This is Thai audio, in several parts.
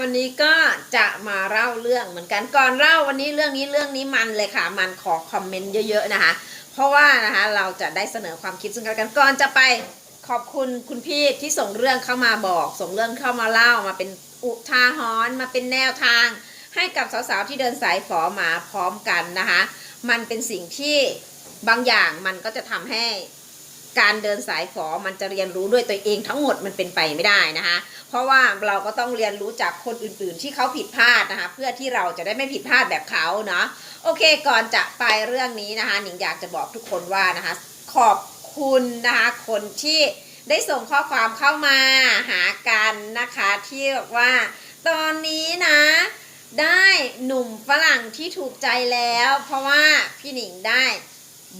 วันนี้ก็จะมาเล่าเรื่องเหมือนกันก่อนเล่าวันนี้เรื่องนี้เรื่องนี้มันเลยค่ะ มันขอคอมเมนต์เยอะๆนะคะ เพราะว่านะคะเราจะได้เสนอความคิดซึ่งกันและกันก่อนจะไปขอบคุณคุณพี่ที่ส่งเรื่องเข้ามาบอก ส่งเรื่องเข้ามาเล่ามาเป็นอุทาหรณ์มาเป็นแนวทาง ให้กับสาวๆที่เดินสายฝอมาพร้อมกันนะคะ มันเป็นสิ่งที่บางอย่างมันก็จะทำให้ การเดินสายฝอมันจะเรียนรู้ด้วยตัวเองทั้งหมดมันเป็นไปไม่ได้นะคะ เพราะว่าเราก็ต้องเรียนรู้จากคนอื่นๆ ที่เขาผิดพลาดนะคะ เพื่อที่เราจะได้ไม่ผิดพลาดแบบเขาเนาะโอเคก่อนจะไปเรื่องนี้นะคะหนิงอยากจะบอกทุกคนว่านะคะ ขอบคุณนะคะคนที่ได้ส่งข้อความเข้ามาหากันนะคะที่บอกว่า ตอนนี้นะได้หนุ่มฝรั่งที่ถูกใจแล้ว เพราะว่าพี่หนิงได้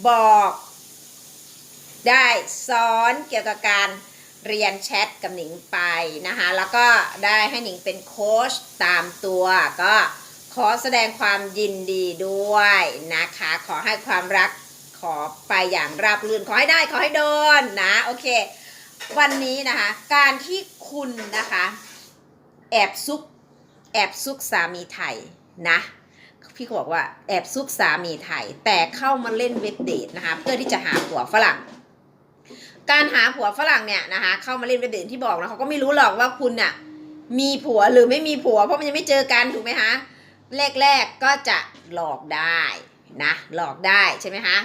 บอก ได้สอนเกี่ยวกับการเรียนแชทกับหนิงไปนะคะ แล้วก็ได้ให้หนิงเป็นโค้ชตามตัว ก็ขอแสดงความยินดีด้วยนะคะ ขอให้ความรักขอไปอย่างราบรื่น ขอให้ได้ขอให้โดนนะ โอเค วันนี้นะคะ การที่คุณนะคะ แอบซุก แอบซุกสามีไทยนะพี่เขาบอกว่าแอบซุกสามีไทย แต่เข้ามาเล่นเว็บเดทนะคะ เพื่อที่จะหาผัวฝรั่ง การหาผัวฝรั่งเนี่ยนะคะเข้ามาเล่นเว็บเดทที่บอกนะเขาก็ไม่รู้หรอกว่าคุณน่ะมีผัวหรือไม่มีผัว เพราะมันยังไม่เจอกันถูกไหมคะแรกๆก็จะหลอกได้นะหลอกได้ใช่ไหมคะ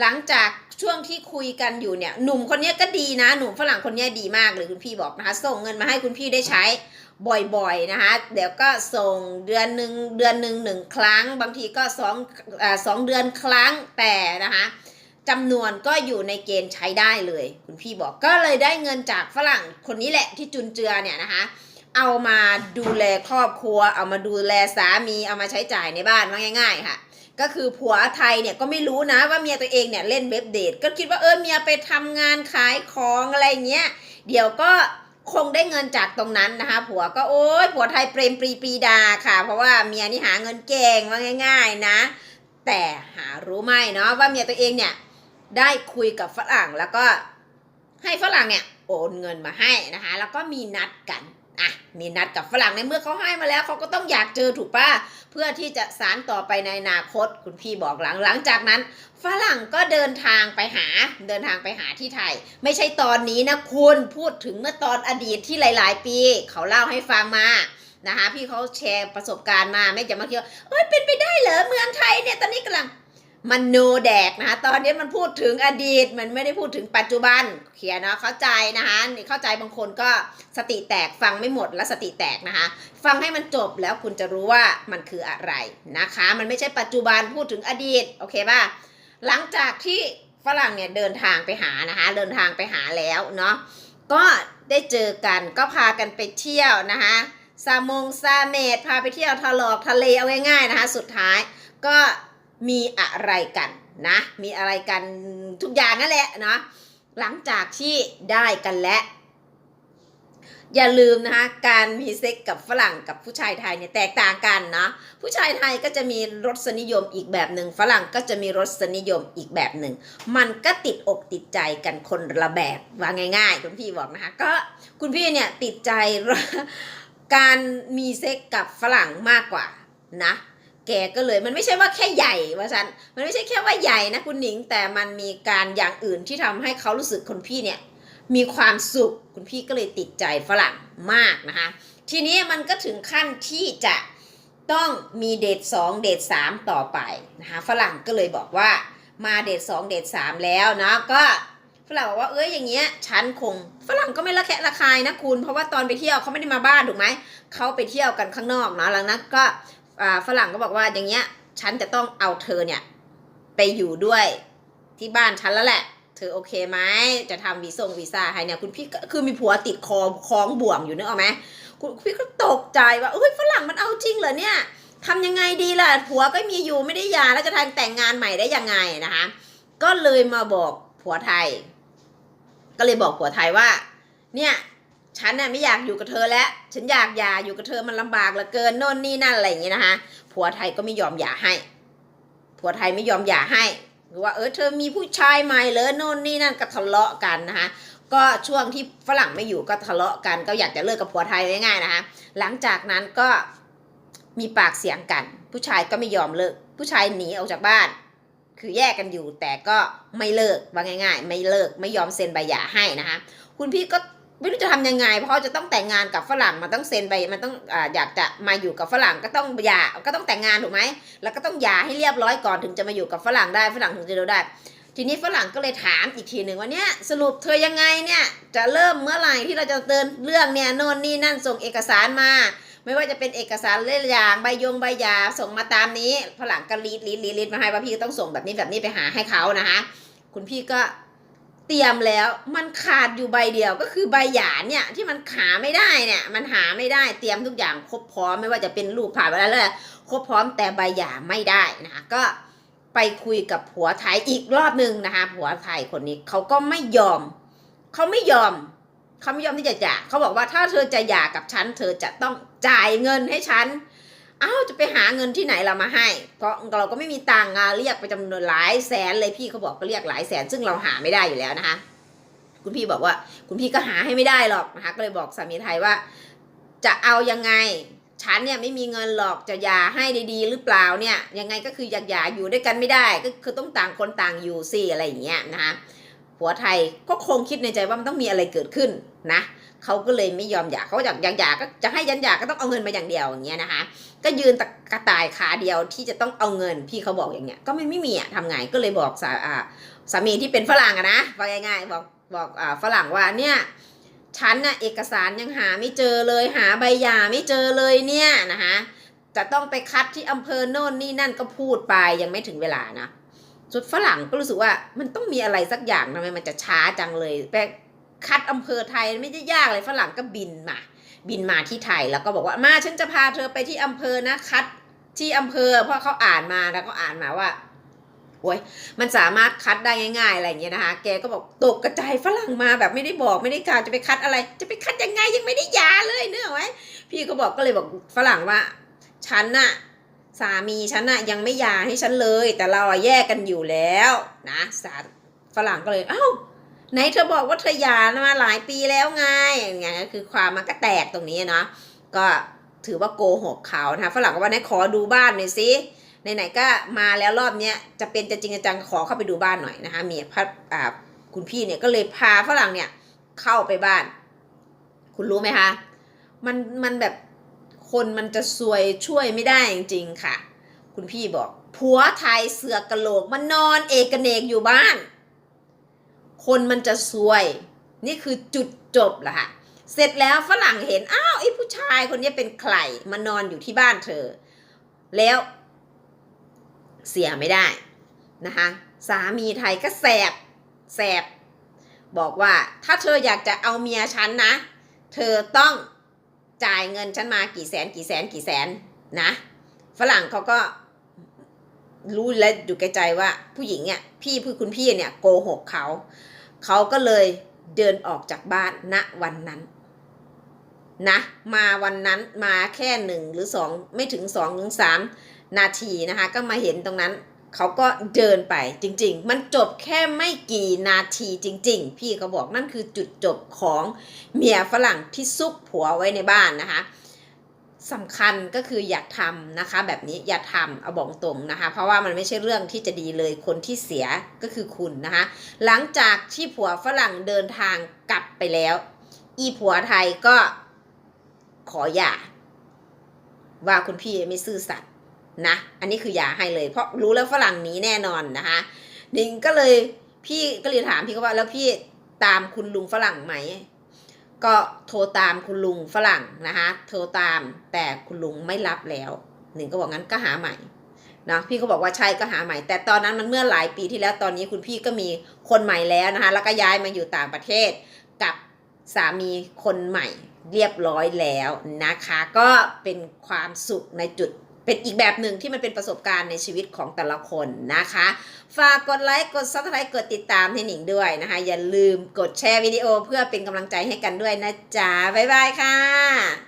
หลังจากช่วงที่คุยกันอยู่เนี่ยหนุ่มคนนี้ก็ดีนะ หนุ่มฝรั่งคนนี้ดีมากเลยคุณพี่บอกนะคะ ส่งเงินมาให้คุณพี่ได้ใช้บ่อยๆนะคะ เดี๋ยวก็ส่งเดือนหนึ่งเดือนหนึ่งหนึ่งครั้ง บางทีก็สองอสองเดือนครั้งแต่นะคะ จำนวนก็อยู่ในเกณฑ์ใช้ได้เลย คุณพี่บอกก็เลยได้เงินจากฝรั่งคนนี้แหละที่จุนเจือเนี่ยนะคะ เอามาดูแลครอบครัว เอามาดูแลสามีเอามาใช้จ่ายในบ้านว่าง่าย ๆ ค่ะ ก็คือผัวไทยเนี่ยก็ไม่รู้นะว่าเมียตัวเองเนี่ยเล่นเว็บเดทก็คิดว่าเออเมียไปทำงานขายของอะไรเงี้ยเดี๋ยวก็คงได้เงินจากตรงนั้นนะคะ ผัวก็โอ๊ยผัวไทยเปรมปรีปรีดาค่ะ เพราะว่าเมียนี่หาเงินเก่งว่าง่าย ๆนะ แต่หารู้ไหมเนาะว่าเมียตัวเองเนี่ย ได้คุยกับฝรั่งแล้วก็ให้ฝรั่งเนี่ยโอนเงินมาให้นะคะ แล้วก็มีนัดกันอะมีนัดกับฝรั่งในเมื่อเขาให้มาแล้วเขาก็ต้องอยากเจอถูกปะเพื่อที่จะสานต่อไปในอนาคตคุณพี่บอกหลังหลังจากนั้น ฝรั่งก็เดินทางไปหาเดินทางไปหาที่ไทย ไม่ใช่ตอนนี้นะคุณพูดถึงเมื่อตอนอดีตที่หลาย ๆ ปี เขาเล่าให้ฟังมานะคะพี่เขาแชร์ประสบการณ์มาไม่จะมาเที่ยวเอ้ยเป็นไปได้เหรอเมืองไทยเนี่ยตอนนี้กำลัง มันโนแดกนะคะตอนนี้มันพูดถึงอดีต มันไม่ได้พูดถึงปัจจุบัน เขียนเนาะเข้าใจนะคะนี่เข้าใจบางคนก็สติแตกฟังไม่หมดและสติแตกนะคะ ฟังให้มันจบแล้วคุณจะรู้ว่ามันคืออะไรนะคะ มันไม่ใช่ปัจจุบันพูดถึงอดีตโอเคป่ะหลังจากที่ฝรั่งเนี่ยเดินทางไปหานะคะ เดินทางไปหาแล้วเนาะก็ได้เจอกันก็พากันไปเที่ยวนะคะซามงซาเมดพาไปเที่ยวทะลอกทะเลเอาง่ายๆนะคะ สุดท้ายก็ มีอะไรกันนะ มีอะไรกันทุกอย่างนั่นแหละนะหลังจากที่ได้กันแล้วอย่าลืมนะคะการมีเซ็กกับฝรั่งกับผู้ชายไทยเนี่ยแตกต่างกันนะผู้ชายไทยก็จะมีรสนิยมอีกแบบหนึ่งฝรั่งก็จะมีรสนิยมอีกแบบหนึ่งมันก็ติดอกติดใจกันคนละแบบว่าง่าย ๆ คุณพี่บอกนะคะก็คุณพี่เนี่ยติดใจการมีเซ็กกับฝรั่งมากกว่านะ แกก็เลยมันไม่ใช่ว่าแค่ใหญ่ว่าฉันมันไม่ใช่แค่ว่าใหญ่นะคุณหนิง แต่มันมีการอย่างอื่นที่ทำให้เขารู้สึกคนพี่เนี่ยมีความสุขคุณพี่ก็เลยติดใจฝรั่งมากนะคะ ทีนี้มันก็ถึงขั้นที่จะต้องมีเดทสองเดทสามต่อไปนะคะฝรั่งก็เลยบอกว่ามาเดทสองเดทสามแล้วนะก็ฝรั่งบอกว่าเอ้ยอย่างเงี้ยฉันคงฝรั่งก็ไม่ละแคะระคายนะคุณ เพราะว่าตอนไปเที่ยวเขาไม่ได้มาบ้านถูกไหมเขาไปเที่ยวกันข้างนอกเนาะหลังนั้นก็ ฝรั่งก็บอกว่าอย่างเงี้ยฉันจะต้องเอาเธอเนี่ยไปอยู่ด้วยที่บ้านฉันแล้วแหละ เธอโอเคไหมจะทำวีซ่งวีซ่าให้เนี่ยคุณพี่คือมีผัวติดคอคล้องบ่วงอยู่นึกออกไหมคุณพี่ก็ตกใจว่าเอ้ยฝรั่งมันเอาจริงเหรอเนี่ยทำยังไงดีล่ะผัวก็มีอยู่ไม่ได้ยาแล้วจะทางแต่งงานใหม่ได้ยังไงนะคะก็เลยมาบอกผัวไทย ก็เลยบอกผัวไทยว่า เนี่ย ฉันน่ะไม่อยากอยู่กับเธอแล้ว ฉันอยากหย่าอยู่กับเธอมันลำบากเหลือเกินโน่นนี่นั่นอะไรอย่างเงี้ยนะคะ ผัวไทยก็ไม่ยอมหย่าให้ ผัวไทยไม่ยอมหย่าให้หรือว่าเออเธอมีผู้ชายใหม่เลยโน่นนี่นั่นก็ทะเลาะกันนะคะก็ช่วงที่ฝรั่งไม่อยู่ก็ทะเลาะกันก็อยากจะเลิกกับผัวไทยง่ายๆนะคะหลังจากนั้นก็มีปากเสียงกัน ผู้ชายก็ไม่ยอมเลิก ผู้ชายหนีออกจากบ้าน คือแยกกันอยู่แต่ก็ไม่เลิกว่าง่าย ๆ ไม่เลิกไม่ยอมเซ็นใบหย่าให้นะคะคุณพี่ก็ ไม่รู้จะทำยังไง เพราะจะต้องแต่งงานกับฝรั่งมันต้องเซ็นใบมันต้องออยากจะมาอยู่กับฝรั่งก็ต้องหย่าก็ต้องแต่งงานถูกไหมแล้วก็ต้องหย่าให้เรียบร้อยก่อนถึงจะมาอยู่กับฝรั่งได้ฝรั่งถึงจะดูได้ ทีนี้ฝรั่งก็เลยถามอีกทีหนึ่งว่าเนี่ยสรุปเธอยังไงเนี่ยจะเริ่มเมื่อไหร่ที่เราจะเดินเรื่องเนี่ยโน่นนี่นั่นส่งเอกสารมา ไม่ว่าจะเป็นเอกสารเล่นอย่างใบยงใบยาส่งมาตามนี้ฝรั่งก็รีดรีดรีดมาให้ว่าพี่ต้องส่งแบบนี้แบบนี้ไปหาให้เขานะคะคุณพี่ก็ เตรียมแล้วมันขาดอยู่ใบเดียวก็คือใบหยาเนี่ยที่มันหาไม่ได้เนี่ย มันหาไม่ได้เตรียมทุกอย่างครบพร้อมไม่ว่าจะเป็นรูปผ่านอะไรเลยครบพร้อมแต่ใบหยาไม่ได้นะคะก็ไปคุยกับผัวไทยอีกรอบหนึ่งนะคะผัวไทยคนนี้เขาก็ไม่ยอมเขาไม่ยอมเขาไม่ยอมที่จะหย่าเขาบอกว่าถ้าเธอจะหย่ากับฉัน เธอจะต้องจ่ายเงินให้ฉัน อ้าจะไปหาเงินที่ไหนเรามาให้ เพราะเราก็ไม่มีตังค์อะเรียกไปจำนวนหลายแสนเลยพี่เขาบอกก็เรียกหลายแสน ซึ่งเราหาไม่ได้อยู่แล้วนะคะ คุณพี่บอกว่า คุณพี่ก็หาให้ไม่ได้หรอกนะคะก็เลยบอกสามีไทยว่า จะเอายังไงฉันเนี่ยไม่มีเงินหรอกจะยาให้ดีๆหรือเปล่าเนี่ยยังไงก็คืออยากหยาอยู่ด้วยกันไม่ได้ ก็คือต้องต่างคนต่างอยู่สิอะไรอย่างเงี้ยนะคะ ผัวไทยก็คงคิดในใจว่ามันต้องมีอะไรเกิดขึ้นนะเขาก็เลยไม่ยอมหย่าเขาอยากอยากหย่าก็จะให้ยันหย่าก็ต้องเอาเงินมาอย่างเดียวอย่างเงี้ยนะคะ ก็ยืนตะกระต่ายขาเดียวที่จะต้องเอาเงินพี่เขาบอกอย่างเงี้ย ก็ไม่ไม่มีอะทำไงก็เลยบอกสาาสามีที่เป็นฝรั่งอะนะว่าง่ายๆบอกบอกอฝรั่งว่าเนี่ยฉันน่ะเอกสารยังหาไม่เจอเลยหาใบหย่าไม่เจอเลยเนี่ยนะคะจะต้องไปคัดที่อำเภอโน่นนี่นั่นก็พูดไปยังไม่ถึงเวลานะ สุดฝรั่งก็รู้สึกว่ามันต้องมีอะไรสักอย่างทำไมมันจะช้าจังเลยไปคัดอำเภอไทยไม่ได้ยากเลยฝรั่งก็บินมา บินมาที่ไทยแล้วก็บอกว่ามาฉันจะพาเธอไปที่อำเภอนะคัดที่อำเภอ เพราะเขาอ่านมาแล้วก็อ่านมาว่าโอ้ยมันสามารถคัดได้ง่ายๆอะไรอย่างเงี้ยนะคะ แกก็บอกตกกระจายฝรั่งมาแบบไม่ได้บอกไม่ได้กล่าวจะไปคัดอะไร จะไปคัดยังไงยังไม่ได้ยาเลยเนื้อไหมพี่ก็บอกก็เลยบอกฝรั่งว่า ฉันน่ะ สามีฉันน่ะยังไม่หยาให้ฉันเลย แต่เราอะแยกกันอยู่แล้วนะสาฝรั่งก็เลยเอ้าไหนเธอบอกว่าเธอหย่ามาหลายปีแล้วไงอย่างเงี้ยคือความมันก็แตกตรงนี้เนาะก็ถือว่าโกหกเขานะคะฝรั่งก็ว่าไหนขอดูบ้านหน่อยสิไหนๆก็มาแล้วรอบเนี้ยจะเป็นจะจริงจังขอเข้าไปดูบ้านหน่อยนะคะมีพระอ่าคุณพี่เนี่ยก็เลยพาฝรั่งเนี่ยเข้าไปบ้าน คุณรู้ไหมคะมันมันแบบ คนมันจะซวยช่วยไม่ได้จริงๆค่ะ คุณพี่บอกผัวไทยเสือกกะโหลกมันนอนเอกเนกอยู่บ้าน คนมันจะซวย นี่คือจุดจบแหละค่ะ เสร็จแล้วฝรั่งเห็น อ้าวไอ้ผู้ชายคนนี้เป็นใครมานอนอยู่ที่บ้านเธอ แล้วเสียไม่ได้นะคะ สามีไทยก็แสบแสบบอกว่าถ้าเธออยากจะเอาเมียฉันนะ เธอต้อง จ่ายเงินฉันมากี่แสนกี่แสนกี่แสนนะ ฝรั่งเขาก็รู้และอยู่แก่ใจว่าผู้หญิงเนี่ยพี่ผู้คุณพี่เนี่ยโกหกเขาเขาก็เลยเดินออกจากบ้านณวันนั้นนะมาวันนั้นมาแค่หนึ่งหรือสองไม่ถึงสองถึงสามนาทีนะคะ ก็มาเห็นตรงนั้น เขาก็เดินไปจริง ๆ มันจบแค่ไม่กี่นาทีจริง ๆ พี่เขาบอกนั่นคือจุดจบของเมียฝรั่งที่ซุกผัวไว้ในบ้านนะคะสำคัญก็คืออย่าทำนะคะ แบบนี้อย่าทำเอาบอกตรงนะคะ เพราะว่ามันไม่ใช่เรื่องที่จะดีเลยคนที่เสียก็คือคุณนะคะ หลังจากที่ผัวฝรั่งเดินทางกลับไปแล้ว อีผัวไทยก็ขอหย่าว่าคุณพี่ไม่ซื่อสัตย์ นะ อันนี้คือหย่าให้เลย เพราะรู้แล้วฝรั่งหนีแน่นอนนะคะนิงก็เลยพี่ก็เลยถามพี่เขาว่าแล้วพี่ตามคุณลุงฝรั่งไหม ก็โทรตามคุณลุงฝรั่งนะคะโทรตามแต่คุณลุงไม่รับแล้วหนึ่งก็บอกงั้นก็หาใหม่นะพี่ก็บอกว่าใช่ก็หาใหม่ แต่ตอนนั้นมันเมื่อหลายปีที่แล้วตอนนี้คุณพี่ก็มีคนใหม่แล้วนะคะแล้วก็ย้ายมาอยู่ต่างประเทศกับสามีคนใหม่เรียบร้อยแล้วนะคะ ก็เป็นความสุขในจุด เป็นอีกแบบหนึ่งที่มันเป็นประสบการณ์ในชีวิตของแต่ละคนนะคะ ฝากกดไลค์กดซับสไครต์กดติดตามให้หนิงด้วยนะคะ อย่าลืมกดแชร์วิดีโอเพื่อเป็นกำลังใจให้กันด้วยนะจ๊ะบ๊ายบายค่ะ